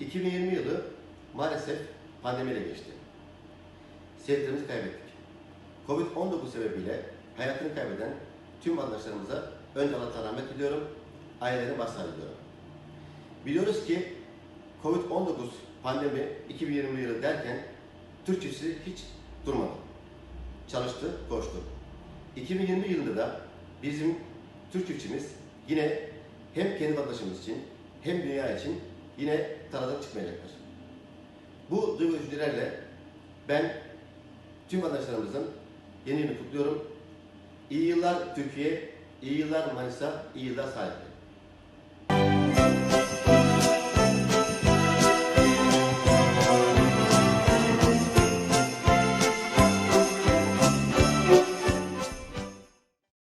2020 yılı maalesef pandemiyle geçti. Sevdiklerimizi kaybettik. Covid-19 sebebiyle hayatını kaybeden tüm vatandaşlarımıza önce Allah'tan rahmet diliyorum, ailelerine başsağlığı diliyorum. Biliyoruz ki Covid-19 pandemi 2020 yılı derken Türk çiftçisi hiç durmadı. Çalıştı, koştu. 2020 yılında da bizim Türk çiftçimiz yine hem kendi vatandaşımız için hem dünya için yine taradan çıkmayacaktır. Bu duygu düşüncelerle ben tüm vatandaşlarımızın yeni yılını kutluyorum. İyi yıllar Türkiye, iyi yıllar Manisa, iyi yıllar Salihli.